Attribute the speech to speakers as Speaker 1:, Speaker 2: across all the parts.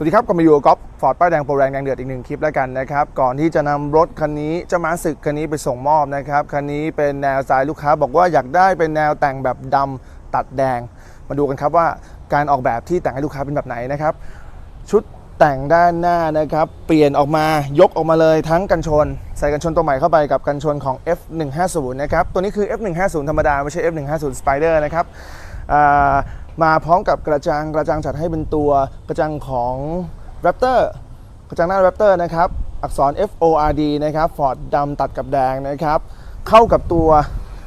Speaker 1: สวัสดีครับก็มาอยู่กับก๊อฟฟอร์ดป้ายแดงโปรแรงแดงเดือดอีกหนึ่งคลิปแล้วกันนะครับ ก่อนที่จะนำรถคันนี้จะมาศึกคันนี้ไปส่งมอบนะครับ คันนี้เป็นแนวสายลูกค้าบอกว่าอยากได้เป็นแนวแต่งแบบดำตัดแดง มาดูกันครับว่าการออกแบบที่แต่งให้ลูกค้าเป็นแบบไหนนะครับ ชุดแต่งด้านหน้านะครับ เปลี่ยนออกมายกออกมาเลยทั้งกันชน ใส่กันชนตัวใหม่เข้าไปกับกันชนของ F150 นะครับตัวนี้คือ F150 ธรรมดาไม่ใช่ F150 Spider นะครับ มาพร้อมกับกระจังกระจังจัดให้เป็นตัวกระจังของ Raptor กระจังหน้า Raptor นะครับ อักษร FORD นะครับ Ford ดดำตัดกับแดงนะครับ เข้ากับตัว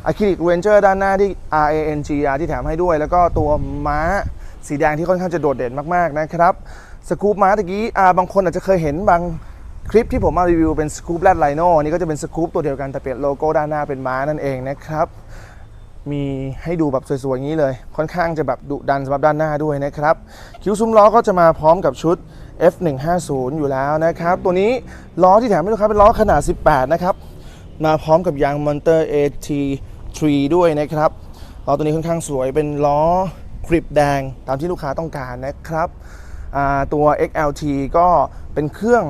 Speaker 1: อะคริลิกเรนเจอร์ด้านหน้าที่ RANGR ที่แถมให้ด้วย แล้วก็ตัวม้าสีแดงที่ค่อนข้างจะโดดเด่นมาก ๆ นะครับ สกู๊ปม้าตะกี้อ่าบางคนอาจจะเคยเห็นบางคลิปที่ผมมารีวิวเป็นสกู๊ปแรดไลโน่นี่ก็จะเป็นสกู๊ปตัวเดียวกันแต่เปลี่ยนโลโก้ด้านหน้าเป็นม้านั่นเองนะครับ มีให้ดูแบบสวยๆอย่างนี้เลย ค่อนข้างจะแบบดุดันสำหรับด้านหน้าด้วยนะครับ คิ้วซุ้มล้อก็จะมาพร้อมกับชุด F150 อยู่แล้วนะครับ ตัวนี้ล้อที่แถมให้ลูกค้าเป็นล้อขนาด 18 นะครับ มาพร้อมกับยาง Monster AT3 ด้วยนะครับล้อตัวนี้ค่อนข้างสวยเป็นล้อกริบแดงตามที่ลูกค้าต้องการนะครับตัว XLT ก็เป็นเครื่อง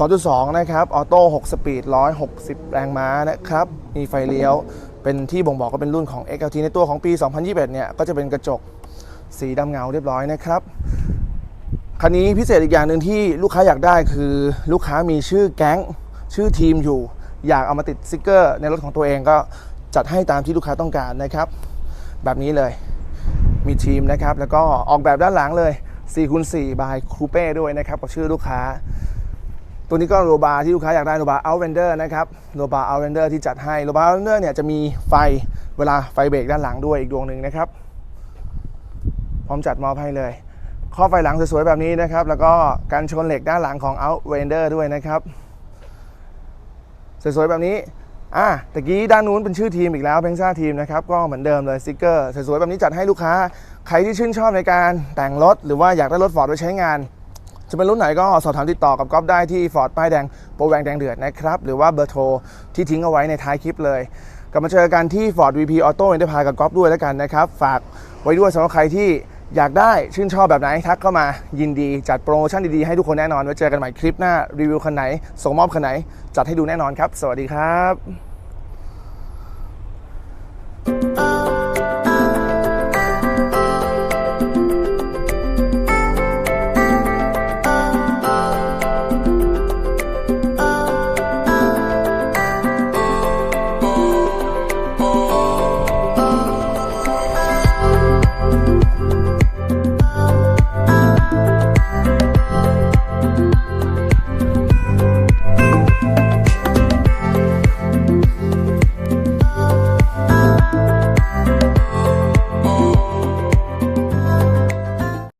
Speaker 1: 2.2 นะครับ ออโต้ 6 สปีด 160 แรงม้านะครับ มีไฟเลี้ยว เป็นที่บ่งบอกก็เป็นรุ่นของ XLT ในตัวของปี 2021 เนี่ย ก็จะเป็นกระจกสีดำเงาเรียบร้อยนะครับ คันนี้พิเศษอีกอย่างหนึ่งที่ลูกค้าอยากได้คือลูกค้ามีชื่อแก๊ง ชื่อทีมอยู่ อยากเอามาติดสติกเกอร์ ในรถของตัวเองก็จัดให้ตามที่ลูกค้าต้องการนะครับ แบบนี้เลยมีทีมนะครับ แล้วก็ออกแบบด้านหลังเลย4คูณ4บายคูเป้ด้วยนะครับกับชื่อลูกค้า ตัวนี้ก็โรบาร์ที่ลูกค้าอยากได้โรบาร์เอาเรนเดอร์นะครับโรบาร์เอาเรนเดอร์ที่จัดให้โรบาร์เอาเรนเดอร์เนี่ยจะมีไฟเวลาไฟเบรกด้านหลังด้วยอีกดวงหนึ่งนะครับ พร้อมจัดมอบให้เลยข้อไฟหลังสวยๆแบบนี้นะครับ แล้วก็การชนเหล็กด้านหลังของ Out Render ด้วยนะครับสวยๆแบบนี้อะตะกี้ด้านนู้นเป็นชื่อทีมอีกแล้วเพงซ่าทีมนะครับก็เหมือนเดิมเลยสติกเกอร์สวยๆแบบนี้จัดให้ลูกค้า ใครที่ชื่นชอบในการแต่งรถ หรือว่าอยากได้รถฟอร์ดไว้ใช้งาน จะเป็นรุ่นไหนก็สอบถามติดต่อกับก๊อฟได้ที่ฟอร์ดป้ายแดงโปรแวงแดงเดือดนะครับ หรือว่าเบอร์โทรที่ทิ้งเอาไว้ในท้ายคลิปเลยกลับมาเจอกันที่ Ford VP Auto e n t e r p r i s e กับก๊อฟด้วยแล้วกันนะครับ ฝากไว้ด้วยสำหรับใครที่อยากได้ชื่นชอบแบบไหนทักเข้ามายินดีจัดโปรโมชั่นดีๆ ให้ทุกคนแน่นอนไว้เจอกันใหม่คลิปหน้ารีวิวคันไหนส่งมอบคันไหน จัดให้ดูแน่นอนครับ สวัสดีครับ